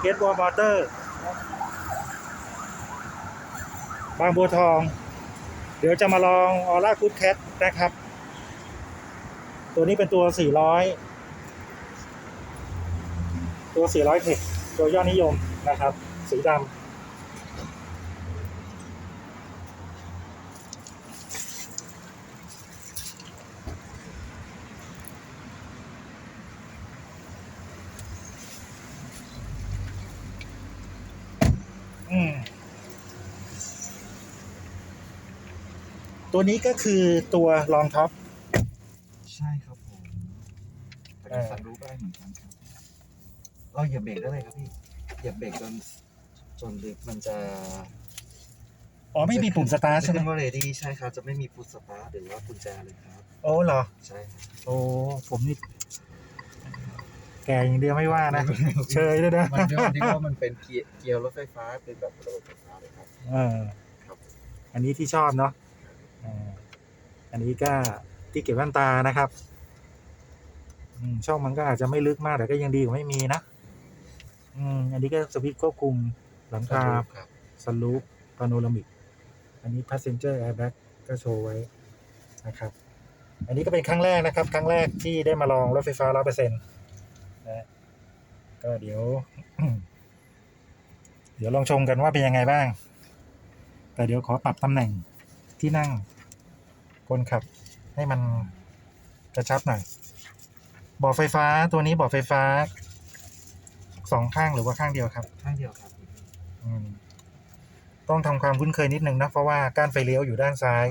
เกตบอลมอเตอร์ บางบัวทอง เดี๋ยวจะมาลองออร่าคูดแคทนะครับ ตัวนี้เป็นตัว 400 ตัว 400เทคตัวยอดนิยมนะครับ สีดำ ตัวนี้ก็คือตัวรองท็อป ใช่ครับผมแต่เอก็อสั่นรู้ได้เหมือนกันครับเราเหยียบเบรกได้เลยครับพี่เหยียบเบรกจนจนลิฟต์มันจะอ๋อไม่มีปุ่มสตาร์ทใช่ไหมขึ้นว่า ready ใช่ครับจะไม่มีพุทสตาร์ทหรือว่ากุญแจเลยครับโอ้เหรอ ใช่ครับโอ้ผมนี่แกอย่างเดียวไม่ว่านะ เชยด้วยนะมันด้วยความที่ว่ามันเป็นเกียร์เกียร์รถไฟฟ้าเป็นแบบระบบไฟฟ้าเลยครับเออครับอันนี้ที่ชอบเนาะ อ่าอันนี้ก็ที่เก็บแว่นตานะครับอืมช่องมันก็อาจจะไม่ลึกมากแต่ก็ยังดีกว่าไม่มีนะอืมอันนี้ก็สวิตช์ควบคุมหลังคาครับสลูปพาโนรามิก อันนี้ passenger airbag ก็โชว์ไว้นะครับ อันนี้ก็เป็นครั้งแรกนะครับ ครั้งแรกที่ได้มาลองรถไฟฟ้า100%นะก็เดี๋ยว เดี๋ยวลองชมกันว่าเป็นยังไงบ้าง แต่เดี๋ยวขอปรับตำแหน่ง ที่นั่งคนขับให้มันกระชับหน่อยเบาะไฟฟ้าตัวนี้เบาะไฟฟ้าสองข้างหรือว่าข้างเดียวครับ ข้างเดียวครับอืมต้องทำความคุ้นเคยนิดนึงนะเพราะว่าก้านไฟเลี้ยวอยู่ด้านซ้าย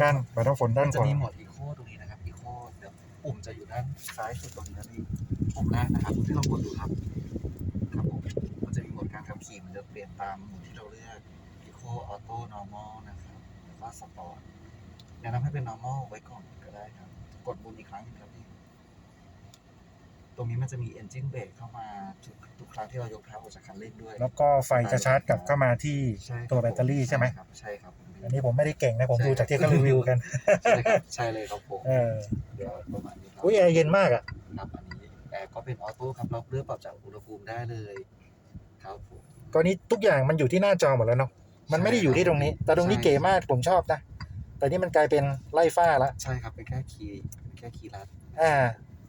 ก้านปัดน้ำฝนด้านมันขจะวามีโหมดอีโคตรงนี้นะครับอีโคเดี๋ยวปุ่มจะอยู่ด้านซ้ายสุดตรงนี้นะพี่ปุ่มแรกนะครับที่เรากดดูครับ ครับผมมันจะมีโหมดการขับขี่มันจะเปลี่ยนตามโหมดที่เราเลือกอีโคออโต้นอร์มอลนะครับ หรือว่าสปอร์ตแนะนำให้เป็น normal ไว้ก่อนก็ได้ครับ กดปุ่มอีกครั้งหนึงครับพี่ ตรงนี้มันจะมี engine brake เข้ามาทุกทุกครั้งที่เรายกเท้าออกจากคันเร่งด้วย แล้วก็ไฟจะชาร์จกลับเข้ามาที่ใช่ครับตัวแบตเตอรี่ใช่ไหมครับใช่ครับผมอันนี้ผมไม่ได้เก่งนะ ผมใช่ดูจากที่เขารีวิวกัน ใช่ครับใช่เลยครับผม เออเดี๋ยวประมาณนี้ครับ อุ้ยแอร์เย็นมากอะ ครับอันนี้แอร์ก็เป็นออโต้ครับเราเลือกปรับจากอุณหภูมิได้เลย ครับผม ตอนนี้ทุกอย่างมันอยู่ที่หน้าจอหมดแล้วเนาะ มันไม่ได้อยู่ที่ตรงนี้ แต่ตรงนี้ใช่เก๋มากผมชอบนะ แต่นี่มันกลายเป็นไล่ฟ้าละ ใช่ครับเป็นแค่คีย์เป็นแค่คีย์ลัดอ่า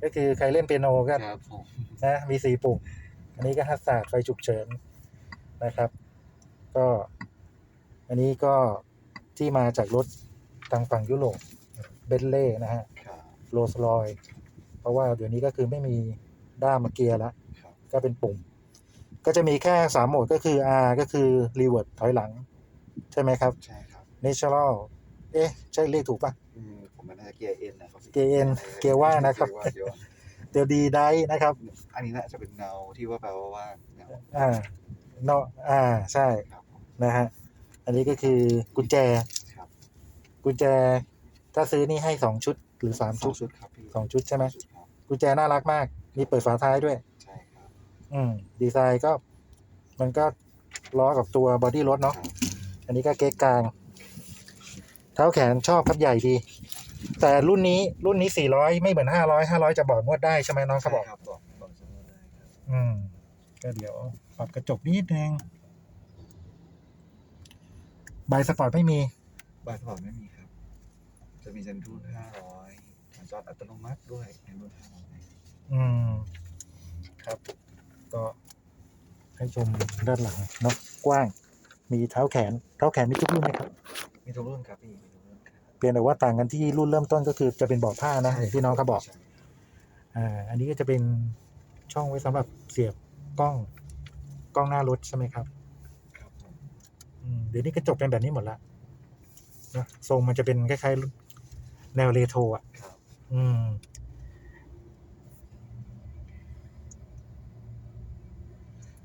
ก็คือใครเล่นเปียโนก็ครับผมนะมีสี่ปุ่มอันนี้ก็ฮัสซาร์ดไฟฉุกเฉินนะครับ ก็ อันนี้ก็ที่มาจากรถทางฝั่งยุโรปเบนเล่นะฮะครับโรสลอยเพราะว่าเดี๋ยวนี้ก็คือไม่มีด้ามมาเกียร์แล้วครับก็เป็นปุ่ม ก็จะมีแค่สามโหมดก็คือ R ก็คือ reverse ถอยหลัง ใช่ไหมครับ ใช่ครับ natural เอ๊ะ ใช่เรียกถูกปะอืมผมมันน่าจะเกียร์เอ็นนะครับเกียร์ N เกียร์ว่างนะครับ เกียร์ว่างเกียร์ว่างเดี๋ยวดีได้นะครับ อันนี้น่าจะเป็นเงาที่ว่าแปลว่าว่างเงาอ่าเนาะอ่าใช่ครับผมนะฮะอันนี้ก็คือกุญแจ ครับกุญแจ ถ้าซื้อนี่ให้สองชุดหรือสามสชุอดงชุดครับพี่สองชุดใช่ไหมชุดครับกุญแจน่ารักมาก มีเปิดฝาท้ายด้วยใช่ครับ อืมดีไซน์ก็ มันก็ล้อกับตัวบอดี้รถเนาะอันนี้ก็เก๊กกลาง เท้าแขนชอบครับใหญ่ดี แต่รุ่นนี้รุ่นนี้ 400 ไม่เหมือน 500 500 จะบอกนวดได้ใช่ไหมน้องเขาบอกใช่ครับบอก บอกจำนวนได้ครับอืม ก็เดี๋ยวปรับกระจกนิดนึงใบสปอร์ตไม่มี บายสปอร์ตไม่มีครับ จะมีเซนทูนห้าร้อยสัญจรอัตโนมัติด้วยในรุ่นห้าร้อยอืม ครับ ก็ให้ชมด้านหลังเนาะกว้าง มีเท้าแขน เท้าแขนมีทุกรุ่นไหมครับ มีทุกรุ่นครับพี่มีทุกรุ่นครับเพียงแต่ว่าต่างกันที่รุ่นเริ่มต้นก็คือจะเป็นเบาะผ้านะอย่างที่น้องเขาบอก ใช่อ่า อันนี้ก็จะเป็นช่องไว้สำหรับเสียบกล้องกล้องหน้ารถใช่ไหมครับครับผมอืมเดี๋ยวนี้กระจกเป็นแบบนี้หมดละนะทรงมันจะเป็นคล้ายๆ แนวเรโทรอะ ครับ อืม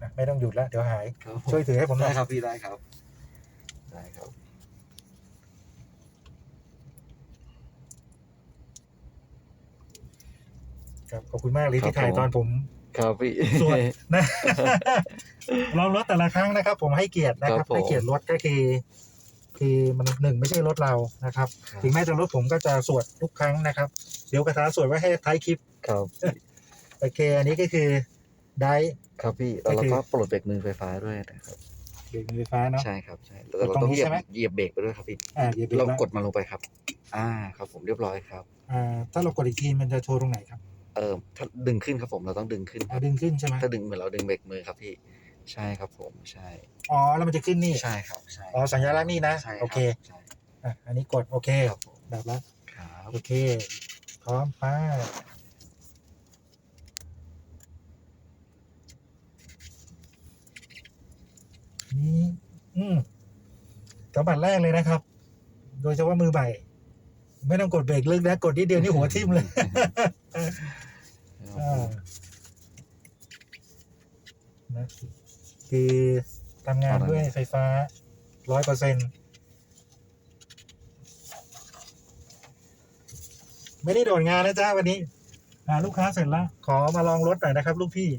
อะ ไม่ต้องหยุดแล้วเดี๋ยวหาย ครับผมช่วยถือให้ผมหน่ได้อยครับพี่ได้ครับ ได้ครับครับขอบคุณมากเลยครับที่ถ่ายผมตอนผมครับพี่ สวดนะลองรถแต่ละครั้งนะครับ ผมให้เกียรตินะคครัรับบผม ให้เกียรติรถก็คือคือมันหนึ่งไม่ใช่รถเรานะครับ ถึงแม้จะรถผมก็จะสวดทุกครั้งนะครับ เดี๋ยวกระทาสวดไว้ให้ท้ายคลิป ครับ โอเค อันนี้ก็คือ ได้ ครับพี่ก็แล้วคือก็ปลดเบรกมือไฟฟ้าด้วยนะครับเบรกมือไฟฟ้าเนาะใช่ครับใช่แต่กดเราตรงต้องนี้เหยียบใช่ไหมเหยียบเบรกไปด้วยครับพี่อ่าเดี๋ยวเบรกเราแล้วกดมันลงไปครับ อ่าครับผมเรียบร้อยครับอ่าถ้าเรากดอีกทีมันจะโชว์ตรงไหนครับเออถ้าดึงขึ้นครับผมเราต้องดึงขึ้นคอ่ารับดึงขึ้นใช่ไหมถ้าดึงเหมือนเราดึงเบรกมือครับพี่ใช่ครับผมใช่อ๋อแล้วมันจะขึ้นนี่ใช่ครับใช่อ๋อสัญลักษณ์นี่นะใช่รับโอเคใช่อะอันนี้กดโอเคครับผมแบบแล้วครับโอเคพร้อมไป้านี่อืม สัมผัสแรกเลยนะครับ โดยเฉพาะมือใหม่ไม่ต้องกดเบรกลึกนะ กดนิดเดียวนี่หัวทิ่มเลยนะคือทำงานด้วยไฟฟ้าร้อยเปอร์เซ็นไม่ได้โดดงานนะจ้าวันนี้อ่าลูกค้าเสร็จแล้ว ขอมาลองรถหน่อยนะครับ ลูกพี่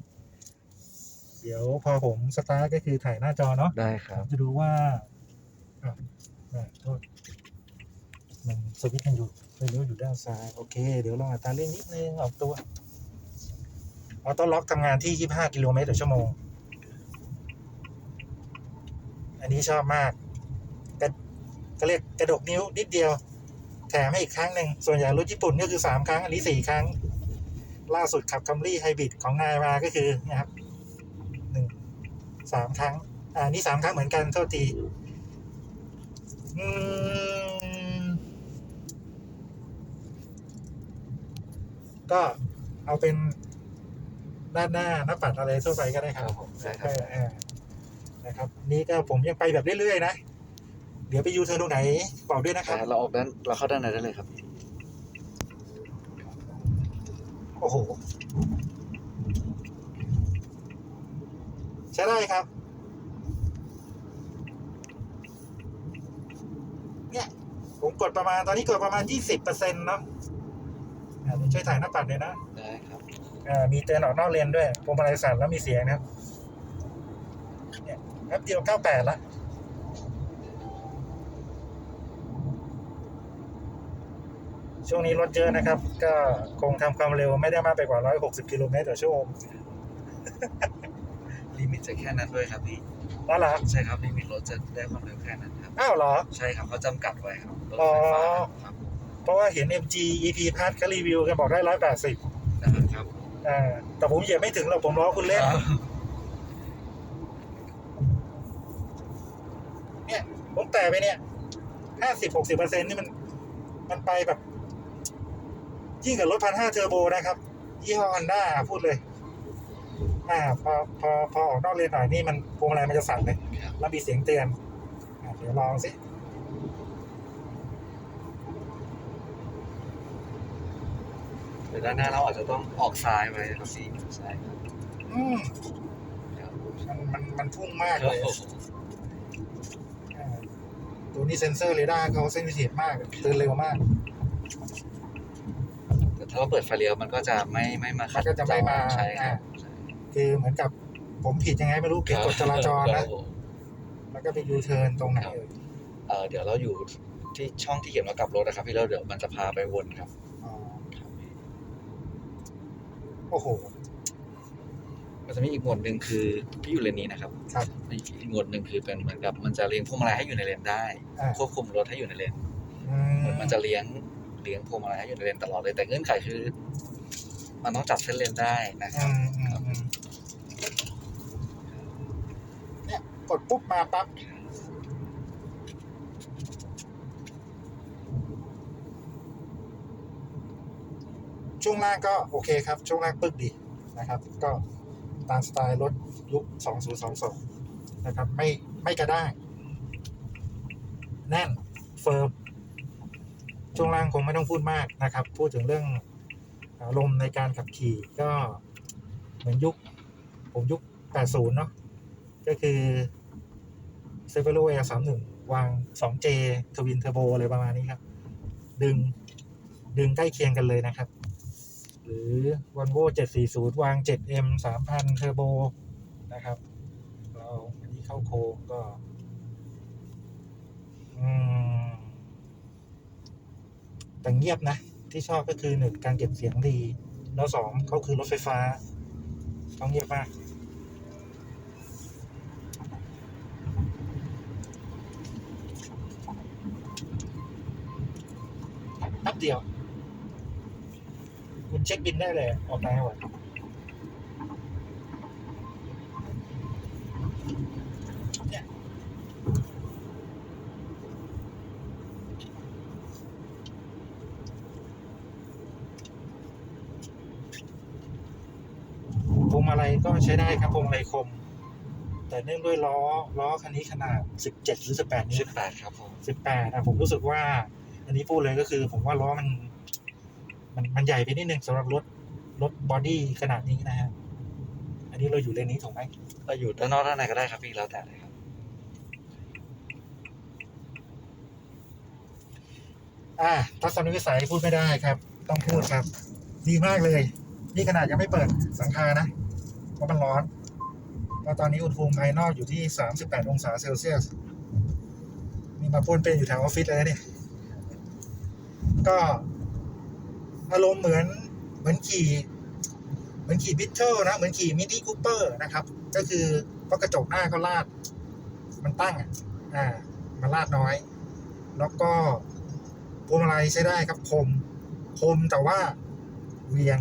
เดี๋ยวพอผมสตาร์ทก็คือถ่ายหน้าจอเนาะได้ครับ จะดูว่า โทษ มันสวิตช์มันอยู่ไม่รู้อยู่ด้านซ้าย โอเค เดี๋ยวลองอัตราเร่งนิดนึง ออกตัว ออโต้ล็อกทำงานที่ 25 กิโลเมตรต่อชั่วโมง อันนี้ชอบมากกระก็เรียกกระดกนิ้วนิดเดียว แถมให้อีกครั้งหนึ่ง ส่วนใหญ่รถญี่ปุ่นก็คือ 3 ครั้ง อันนี้ 4 ครั้ง ล่าสุดขับคัมรี่ไฮบริดของนายมาก็คือนะครับหนึ่งสามครั้ง อ่านี่สามครั้งเหมือนกันโทษที ก็เอาเป็นด้านหน้าหน้าปัดอะไรทั่วไปก็ได้คครัรับบผมได้คเอรับอเออนะครับ นี่ก็ผมยังไปแบบเรื่อยๆนะ เดี๋ยวไปยูเธอตรงไหนบอกด้วยนะครับ เราออกด้านเราเข้าด้านในได้เลยครับ โอ้โห ใช้ได้ครับ เนี่ย ผม กดประมาณตอนนี้กดประมาณยี่สิบเปอร์เซ็นต์เนาะอ่าเดี๋ยวช่วยถ่ายหน้าปัดเลยนะได้ครับอ่ามีเตือนออกนอกเลนด้วยพวงมาลัยสั่นแล้วมีเสียงนะครับเนี่ยแป๊บเดียวเก้าแปดละช่วงนี้รถเยอะนะครับ ก็คงทำความเร็วไม่ได้มากไปกว่า 160 กิโลเมตรต่อชั่วโมง ลิมิตจะแค่นั้นด้วยครับพี่อ๋อเหรอใช่ครับลิมิตรถจะได้ความเร็วแค่นั้นครับ อ้าวเหรอ ใช่ครับเขาจำกัดไว้ครับรถอ๋อไฟฟ้าครับเพราะว่าเห็น MG EP พัทเขารีวิวกันบอกได้180นะครับอ่าแต่ผมเหยียบไม่ถึงหรอกผมล้อคุณเล่นเนี่ย ผมแตะไปเนี่ย50-60เปอร์เซ็นต์นี่มัน มันไปแบบ ยิ่งกับรถพันห้าเทอร์โบนะครับ ยี่ห้อฮอนด้าพูดเลย อ่าพอพอพอออกนอกเลนหน่อยนี่มันพวงมาลัยมันจะสั่นเลยครับ แล้วมีเสียงเตือนอะเดี๋ยวลองสิเดี๋ยวด้านหน้าเราอาจจะต้องออกซ้ายไปครับพี่ใช่ครับอืมครับมันมันมันพุ่งมากคเลรับยผมอ่าตัวนี้เซนเซอร์เรดาร์เขาเซนซิทีฟมากเตือนเร็วมาก แต่ถ้าเราเปิดไฟเลี้ยวมันก็จะไม่ไม่มาขัดมันก็จะไม่มาใช่ครับใช่ คือเหมือนกับผมผิดยังไงไม่รู้ผิดกฎจราจรคนะบผมแล้วก็ไปยูเทิร์นตรงไหนครับเอ่ยเอ่อเดี๋ยวเราอยู่ที่ช่องที่เขียนว่ากลับรถนะครับ พี่แล้วเดี๋ยวมันจะพาไปวนครับอ๋อครับพี่โอ้โหมันจะมีอีกโหมดหนึ่งคือพี่อยู่เลนนี้นะครับ ครับอีกโหมดหนึ่งคือเป็นเหมือนกับมันจะเลี้ยงพวงมาลัยให้อยู่ในเลนได้อ่าควบคุมรถให้อยู่ในเลนอืเหมือนมันจะเลี้ยงเลี้ยงพวงมาลัยให้อยู่ในเลนตลอดเลยแต่เงื่อนไขคือ มันต้องจับเส้นเลนได้นะคอืรับ มอืมอืมเนี่ย กดปุ๊บมาปั๊บช่วงล่างก็โอเคครับ ช่วงล่างปึ๊กดีนะครับ ก็ตามสไตล์รถยุค 2022 นะครับ ไม่ไม่กระด้างแน่นเฟิร์มช่วงล่างคงไม่ต้องพูดมากนะครับ พูดถึงเรื่องอารมณ์ในการขับขี่ก็เหมือนยุค ผมยุค 80 เนาะก็คือ c e v e r o Air 31วาง 2J ทวินเทอร์โบอะไรประมาณนี้ครับ ดึงดึงใกล้เคียงกันเลยนะครับ หรือ Volvo 740 วาง 7M 3,000 เทอร์โบนะครับ เราอันนี้เข้าโค้งก็อืมแต่เงียบนะ ที่ชอบก็คือหนึ่งการเก็บเสียงดี แล้วสองเขาคือรถไฟฟ้าต้องเงียบมาก แป๊บเดียว คุณเช็คบินได้เลย ออกมาหมดเนี่ยพวงมาลัยก็ใช้ได้ครับพวงมาลัยคม แต่เนื่องด้วยล้อล้อคันนี้ขนาด 17 หรือ 18นิ้สิวบแปดครับผมสิบแปดอะผมรู้สึกว่า อันนี้พูดเลยก็คือ ผมว่าล้อมัน มันมันใหญ่ไปนิดนึงสำหรับรถรถบอดี้ขนาดนี้นะฮะอันนี้เราอยู่เลนนี้ถูกไหมเราอยู่ด้านนอกด้านในก็ได้ครับพี่แล้วแต่เลยครับ อ่าทัศนวิสัยพูดไม่ได้ครับ ต้องพูดครับ ดีมากเลย นี่ขนาดยังไม่เปิดสังคานะ เพราะมันร้อนแล้วตอนนี้อุณหภูมิภายนอกอยู่ที่ 38 องศาเซลเซียส นี่มาพ่นเป็นอยู่แถวออฟฟิศเลยนะเนี่ย ก็อารมณ์เหมือนเหมือนขี่เหมือนขี่บิทเทิลนะ เหมือนขี่มินิคูเปอร์นะครับ ก็คือเพราะกระจกหน้าก็ลาด มันตั้งอะอ่ามันลาดน้อย แล้วก็พวงมาลัยใช้ได้ครับคมคมแต่ว่าเวียง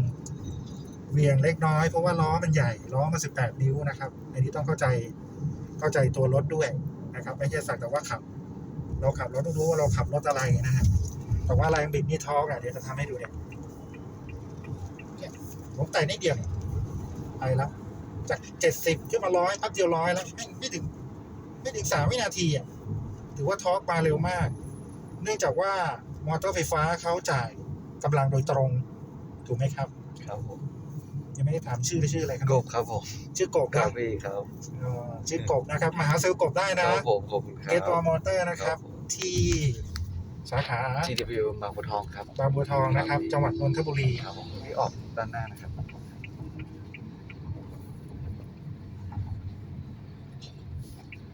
เวียงเล็กน้อยเพราะว่าล้อมันใหญ่ล้อมัน18นิ้วนะครับ อันนี้ต้องเข้าใจเข้าใจตัวรถด้วยนะครับ ไม่ใช่สักแต่ว่าขับ เราขับเราต้องรู้ว่าเราขับรถอะไรนะครับ แต่ว่าแรงบิดนี่ท้องอะเดี๋ยวจะทำให้ดูเนี่ยเนี่ยผมไต่นิดเดียวเนี่ยไปแล้วจากเจ็ดสิบขึ้นมาร้อยพับเดียวร้อยแล้วไม่ไม่ถึง ไม่ถึงสามวินาทีอะถือว่าทอร์กมาเร็วมาก เนื่องจากว่ามอเตอร์ไฟฟ้าเขาจ่ายกำลังโดยตรง ถูกไหมครับ ครับผมยังไม่ได้ถามชื่อเลยชื่ออะไรครับกบครับผมชื่อกบครันะบพี่ครับเอ่อชื่อกบนะครับมาหาเซลล์กบได้คนะรับผมขอบคุณครัเกตวอลมอเตอร์นะครับผมที่ สาขา GW บางบัวทองครับบางบัวทองนะครับ จังหวัดนนทบุรีครับผมที่ออกด้านหน้านะครับ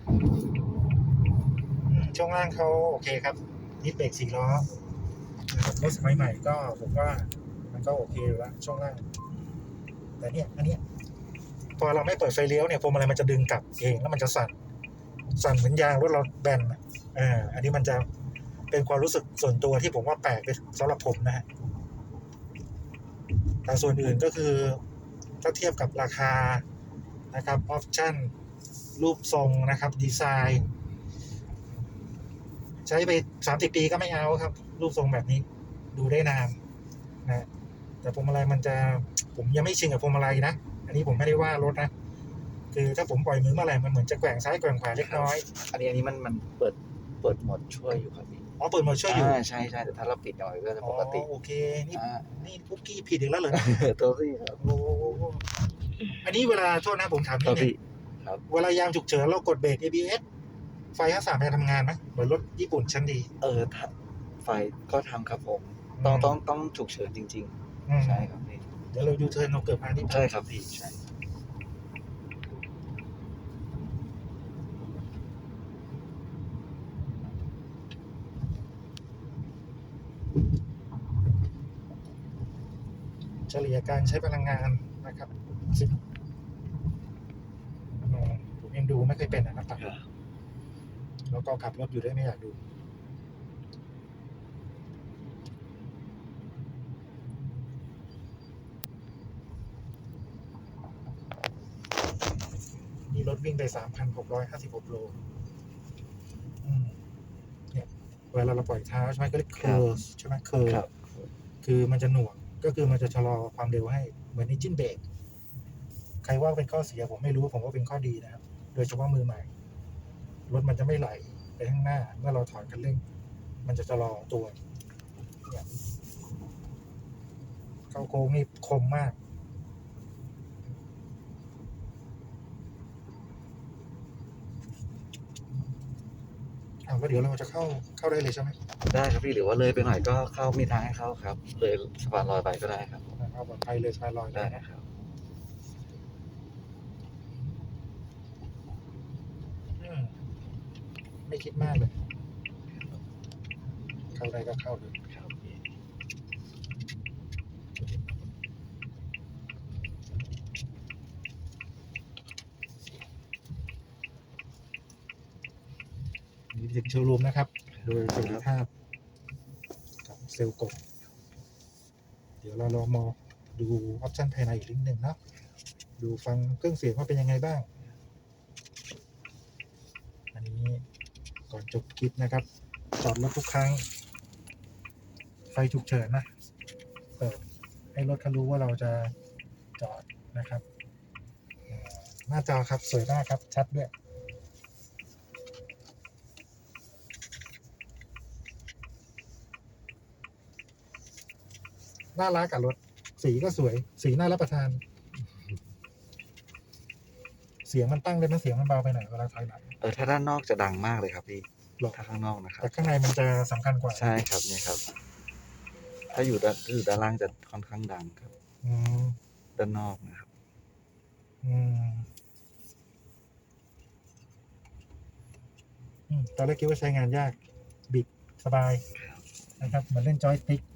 อืมช่วงล่างเขาโอเคครับนิดเบรกสี่ล้อนะครับรถสมัยใหม่ก็ผมว่ามันก็โอเคอยู่แล้วช่วงล่าง แต่เนี่ยอันเนี้ยพอเราไม่เปิดไฟเลี้ยวเนี่ยพวงมาลัยมันจะดึงกลับเองแล้วมันจะสั่น สั่นเหมือนยางรถเราแบนอะเอ่าอันนี้มันจะ เป็นความรู้สึกส่วนตัวที่ผมว่าแปลกไปสำหรับผมนะฮะแต่ส่วนอื่นก็คือถ้าเทียบกับราคานะครับออปชั่นรูปทรงนะครับดีไซน์ ใช้ไปสามสิบปีก็ไม่เอาครับ รูปทรงแบบนี้ดูได้นานนะแต่พวงมาลัยมันจะผมยังไม่ชินกับพวงมาลัยนะ อันนี้ผมไม่ได้ว่ารถนะ คือถ้าผมปล่อยมือเมื่อไหร่มันเหมือนจะแกว่งซ้ายแกว่งขวาเล็กน้อย อันนี้อันนี้มันมันเปิดเปิดหมดช่วยอยู่ครับพี่ อ๋อเปิดโหมดช่วยอยู่อ่าใช่ใช่แต่ถ้าเราปิดเอาไว้ก็จะอ๋ปอกติโอเคนี่อ่านี่คุกกี้ผิดอีกแล้วเหรอตัวพี่ครับโอ้อันนี้เวลาโทษนะผมถามนิตัดวนึพี่งเวลายามฉุกเฉินเรากดเบรก ABS ไฟห้าสามจะทำงานไหมเหมือนรถญี่ปุ่นชั้นดีเออถ้าไฟก็ทำครับผม ต้องต้องต้องฉุกเฉินจริงอืมๆใช่ครับพี่เดี๋ยวเรายูเทิร์นเราเกิดมาที่ ใช่ครับพี่ใช่ เฉลี่ยการใช้พลังงานนะครับสิบผมยังดูไม่เคยเป็นนะครับแล้วก็ขับรถอยู่ด้วยไม่อยากดูมีรถวิ่งไปสามพันหกร้อยห้าสิบหกโล อืม เนี่ยเวลาเราปล่อยเท้าใช่ไหมก็เรียก curve ใช่ไหม curve ครับ คือมันจะหน่วงก็คือมันจะชะลอความเร็วให้เหมือนนิจินเบรกใครว่าเป็นข้อเสียผมไม่รู้ผมว่าเป็นข้อดีนะครับ โดยเฉพาะมือใหม่รถมันจะไม่ไหลไปข้างหน้า เมื่อเราถอนคันเร่ง มันจะชะลอตัวเนี่ยเข้าโค้งนี่คมมาก เอาแล้วเดี๋ยวเราจะเข้าเข้าได้เลยใช่ไหมได้ครับพี่หรือว่าเลยไปหน่อยก็เข้ามีทางให้เข้าครับ เลยสะพานลอยไปก็ได้ครับเอาปลอดภัยเลยสายลอยได้นะครับอืมไม่คิดมากเลย เข้าได้ก็เข้าเลย ครับพี่ ถึง โชว์รูมนะครับ โดยสวัสดิภาพกับเซลล์กดเดี๋ยวเราลองมองดูออปชันภายในอีกนิดหนึ่งเนาะดูฟังเครื่องเสียงว่าเป็นยังไงบ้าง อันนี้ก่อนจบคลิปนะครับ จอดรถทุกครั้ง ไฟฉุกเฉินนะเปิดให้รถเขารู้ว่าเราจะจอดนะครับอ่าหน้าจอครับสวยมากครับ ชัดด้วย น่ารักกับรถ สีก็สวย สีน่ารับประทาน เสียงมันตั้งได้ไหมเสียงมันเบาไปหน่อยเวลาถอยหลังเออถ้าด้านนอกจะดังมากเลยครับพี่หรอถ้าข้างนอกนะครับแต่ข้างในมันจะสำคัญกว่าใช่ครับเนี่ยครับ ถ้าอยู่ด้านถ้าอยู่ด้านล่างจะค่อนข้างดังครับ อืมด้านนอกนะครับ อืมอืมตอนแรกคิดว่าใช้งานยาก บิดสบายนะครับเหมือนเล่นจอยสติ๊กก็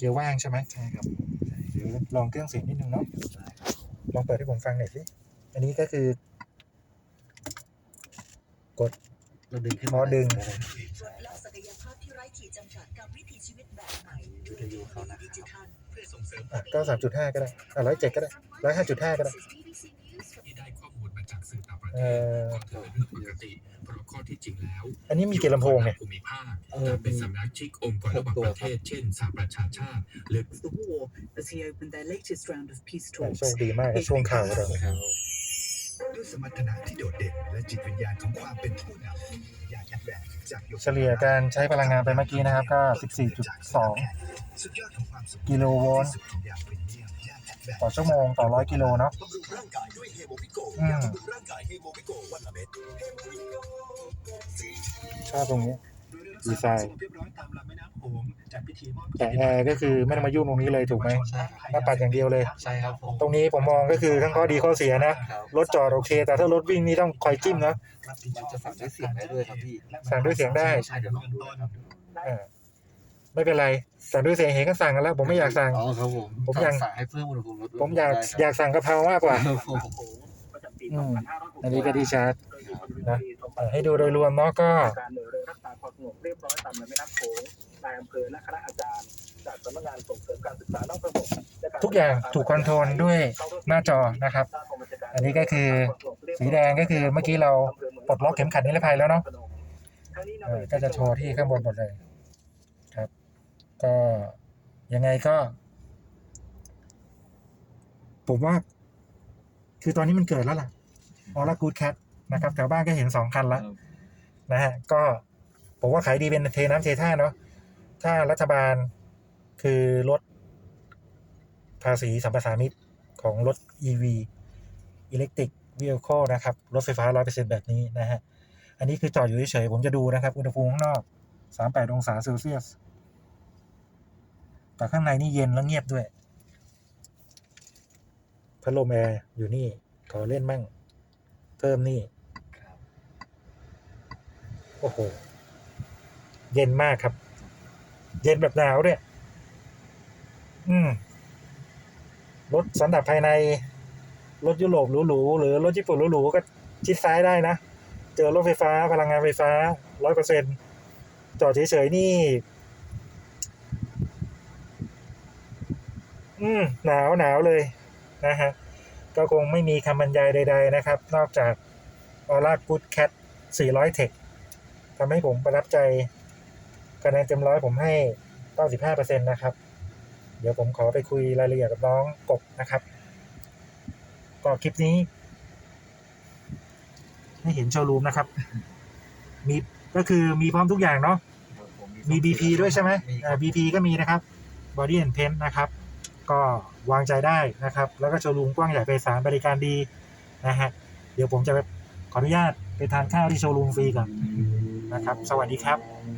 เกียร์ว่างใช่ไหมใช่ครับใช่เดี๋ยวลองเครื่องเสียงนิดนึงเนาะใช่ครับลองเปิดให้ผมฟังหน่อยสิอันนี้ก็คือ กดเราดึงขึ้นอ๋อดึงได้เลยครับพี่ปลใช่ดคล็รัอบกศักยภาพที่ไร้ขีดจำกัดกับวิถีชีวิตแบบใหม่วิทยุเขานะครับดิจิทัลเพื่อส่งเสริมอะก็สามจุดห้าก็ได้อะร้อยเจ็ดก็ได้ร้อยห้าจุดห้าก็ได้ที่ได้ข้อมูลมาจากสื่อต่างประ เทเอ่ศอก็ถือเป็นเรื่องปกติเพราะข้อที่จริงแล้วอันนี้มีกี่ลำโพงเนี่ยภูมิภาคเออการเป็นสมาชิกองค์กรระหว่างประเทศ เช่นสหประชาชาติหรือ the war as he opened their latest round of peace โอ้ talks โชคดีมากกับช่วงข่าวเราครับด้วยสมรรถนะที่โดดเด่นและจิตวิญญาณของความเป็นผู้นำอย่างแอดแวนจากโยเฉลี่ยการใช้พลังงานไปเมื่อกี้นะครับก็ 14.2สุดยอดของความสมบูรณ์กิโลโวลต์ ต่อชั่วโมงต่อ100กิโลเนาะบำรุงร่างกายด้วยเฮโมวิโกอืมบำรุงร่างกายเฮโมวิโกวันละเม็ดเฮโมวิโกชอบตรงนี้โดยได้รักดีษาไซน์ความสงบเรียบร้อยตามลำแม่น้ำโขงจัดพิธีมอบแต่แอร์ก็คือไม่ต้องมายุ่งตรงนี้เลยถูกไหมใช่ครับหน้าปัดอย่างเดียวเลย ใช่ครับผมตรงนี้ผมมองก็คือทั้งข้อดีข้อเสียนะครับรถจอดโอเค แต่ถ้ารถวิ่งนี่ต้องคอยจิ้มนะมันจะสั่งด้วยเสียงได้ด้วยครับพี่ สั่งด้วยเสียงได้ ใช่เดี๋ยวลองดูนะครับเออ ไม่เป็นไรสั่งด้วยเสียงเห็นก็สั่งกันแล้ว ผมไม่อยากสั่ง อ๋อครับผมผมอยาก สั่งให้เพิ่มอุณหภูมิรถผมอยากได้ครับอยากสั่งกะเพรามากกว่า ครับผมอืมอันนี้ก็ดีชาร์จนะเอ่อให้ดูโดยรวมเนาะก็ การหน่วยเรือรักษาความสงบเรียบร้อยตามแม่น้ำโขงนายอำเภอและคณะอาจารย์ จากสำนักงานส่งเสริมการศึกษานอกระบบและรทุกอย่างถูกคอนโทรลด้วยหน้าจอนะครับ อันนี้ก็คือสีแดงก็คือเมื่อกี้เราปลดล็อกเข็มขัดนิรภัยแล้วเนาะเออก็จะโชว์ที่ข้างบนหมดเลยครับ ก็ยังไงก็ ผมว่า คือตอนนี้มันเกิดแล้วล่ะออร่ากูดแคทนะครับแถวบ้านก็เห็นสองคันแล้วนะฮะก็ผมว่าขายดีเป็นเทน้ำเทท่าเนาะถ้ารัฐบาลคือลดภาษีสัมปทานมิตรของรถ EV Electric Vehicle นะครับ รถไฟฟ้า 100%แบบนี้นะฮะ อันนี้คือจอดอยู่เฉยๆผมจะดูนะครับ อุณหภูมิข้างนอก 38 องศาเซลเซียส แต่ข้างในนี่เย็นแล้วเงียบด้วย พัดลมแอร์อยู่นี่ ขอเล่นมั่ง เพิ่มนี่ครับโอ้โห เย็นมากครับ เย็นแบบหนาวด้วยอืม รถสันดับภายใน รถยุโรปหรูๆหรือรถญี่ปุ่นหรูๆก็ชิดซ้ายได้นะ เจอรถไฟฟ้า พลังงานไฟฟ้าร้อยเปอร์เซ็นจอดเฉยๆนี่ อืมหนาวหนาวเลยนะฮะก็คงไม่มีคำบรรยายใด ๆ นะครับ นอกจากออร่ากูดแคท400เทคทำให้ผมประทับใจคะแนนเต็มร้อยผมให้ 95%นะครับ เดี๋ยวผมขอไปคุยรายละเอียดกับน้องกบนะครับก็คลิปนี้ ให้เห็นโชว์รูมนะครับ มีก็คือมีพร้อมทุกอย่างเนาะ มี BP ด้วยใช่ไหมมีคอ่ารับ BP ก็มีนะครับ Body and Paint นะครับ ก็วางใจได้นะครับ แล้วก็โชว์รูมกว้างใหญ่ไพศาลบริการดีนะฮะเดี๋ยวผมจะไปขออนุญาตไปทานข้าวที่โชว์รูมฟรีก่อนนะครับ สวัสดีครับ